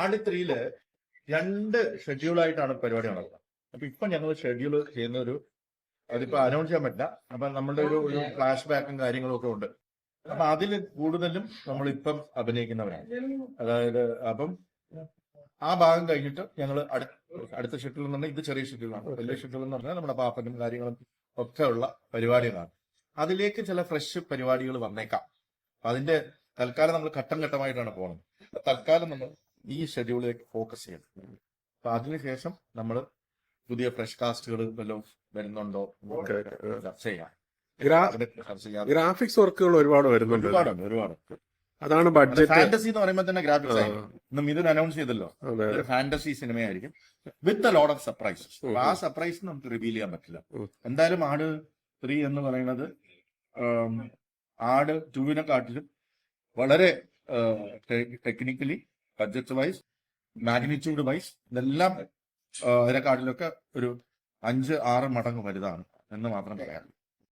ആട് ത്രീയിൽ രണ്ട് ഷെഡ്യൂളായിട്ടാണ് പരിപാടി നടക്കുന്നത്. അപ്പൊ ഇപ്പൊ ഞങ്ങൾ ഷെഡ്യൂൾ ചെയ്യുന്ന ഒരു അതിപ്പോ അനൗൺസ് ചെയ്യാൻ പറ്റില്ല. അപ്പൊ നമ്മളുടെ ഒരു ഒരു ഫ്ലാഷ് ബാക്കും കാര്യങ്ങളും ഒക്കെ ഉണ്ട്. അപ്പൊ അതിൽ കൂടുതലും നമ്മൾ ഇപ്പം അഭിനയിക്കുന്നവരാണ്. അതായത് അപ്പം ആ ഭാഗം കഴിഞ്ഞിട്ട് ഞങ്ങൾ അടുത്ത ഷെഡ്യൂൾ എന്ന് പറഞ്ഞാൽ ഇത് ചെറിയ ഷെഡ്യൂളാണ് വലിയ ഷെഡ്യൂൾ എന്ന് പറഞ്ഞാൽ നമ്മുടെ പാപ്പനും കാര്യങ്ങളും ഒക്കെ ഉള്ള പരിപാടികളാണ്. അതിലേക്ക് ചില ഫ്രഷ് പരിപാടികൾ വന്നേക്കാം. അതിന്റെ തൽക്കാലം നമ്മൾ ഘട്ടം ഘട്ടമായിട്ടാണ് പോകുന്നത്. തൽക്കാലം നമ്മൾ ഈ ഷെഡ്യൂളിലേക്ക് ഫോക്കസ് ചെയ്യണം. അപ്പൊ അതിനുശേഷം നമ്മൾ പുതിയ ഫ്രഷ് കാസ്റ്റുകൾ വല്ലതും വരുന്നുണ്ടോ. ചർച്ച ചെയ്യാം. ഗ്രാഫിക്സ് വർക്കുകൾ ഒരുപാട് വരുന്നുണ്ട് ഒരുപാടുണ്ട് ഒരുപാട് അതാണ് ബഡ്ജറ്റ് ഫാന്റസി എന്ന് പറയുമ്പോൾ തന്നെ ഗ്രാഫിക്സ് ഇന്ന് മിഥുൻ അനൗൺസ് ചെയ്തല്ലോ. ഒരു fantasy സിനിമയായിരിക്കും with a load of surprises ആ സർപ്രൈസ് നമുക്ക് റിവീൽ ചെയ്യാൻ പറ്റില്ല. എന്തായാലും ആട് ത്രീ എന്ന് പറയുന്നത് ആട് ടുവിനെ കാട്ടിലും വളരെ technically budget wise magnitude wise ഇതെല്ലാം ഇതിനെക്കാട്ടിലൊക്കെ ഒരു അഞ്ച് ആറ് മടങ്ങ് വലുതാണ് എന്ന് മാത്രം പറയാം.